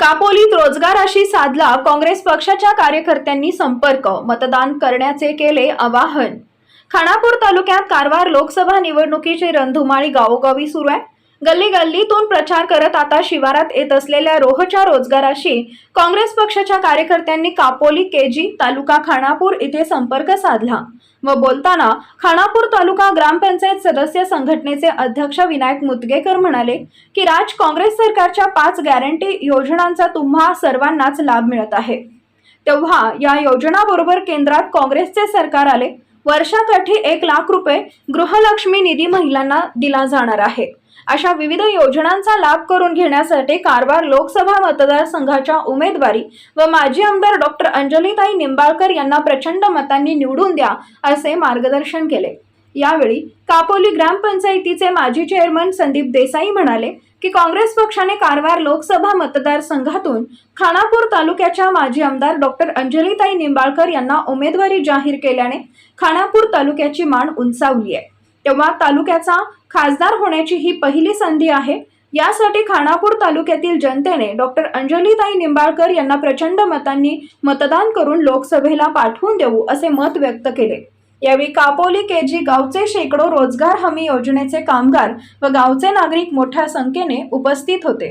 कापोलीत रोजगाराशी साधला काँग्रेस पक्षाच्या कार्यकर्त्यांनी संपर्क मतदान करण्याचे केले आवाहन. खानापूर तालुक्यात कारवार लोकसभा निवडणुकीची रणधुमाळी गावोगावी सुरू आहे. गल्ली गल्लीतून प्रचार करत आता शिवारात येत असलेल्या रोहच्या रोजगाराशी काँग्रेस पक्षाच्या कार्यकर्त्यांनी कापोली केजी तालुका खानापूर इथे संपर्क साधला व बोलताना खानापूर तालुका ग्रामपंचायत सदस्य संघटनेचे अध्यक्ष विनायक मुदगेकर म्हणाले की राज काँग्रेस सरकारच्या पाच गॅरंटी योजनांचा तुम्हा सर्वांनाच लाभ मिळत आहे. तेव्हा या योजनाबरोबर केंद्रात काँग्रेसचे सरकार आले. वर्षाकाठी एक लाख रुपये गृहलक्ष्मी निधी महिलांना दिला जाणार आहे. अशा विविध योजनांचा लाभ करून घेण्यासाठी कारवार लोकसभा मतदारसंघाच्या उमेदवारी व माजी आमदार डॉक्टर अंजलीताई निंबाळकर यांना प्रचंड मतांनी निवडून द्या असे मार्गदर्शन केले. यावेळी कापोली ग्रामपंचायतीचे माजी चेअरमन संदीप देसाई म्हणाले की काँग्रेस पक्षाने कारवार लोकसभा मतदारसंघातून खानापूर तालुक्याच्या माजी आमदार डॉक्टर अंजलीताई निंबाळकर यांना उमेदवारी जाहीर केल्याने खानापूर तालुक्याची मान उंचावली आहे. तेव्हा तालुक्याचा खासदार होण्याची ही पहिली संधी आहे. यासाठी खानापूर तालुक्यातील जनतेने डॉक्टर अंजलीताई निंबाळकर यांना प्रचंड मतांनी मतदान करून लोकसभेला पाठवून देऊ असे मत व्यक्त केले. यावेळी कापोली केजी गावचे शेकडो रोजगार हमी योजनेचे कामगार व गावचे नागरिक मोठ्या संख्येने उपस्थित होते.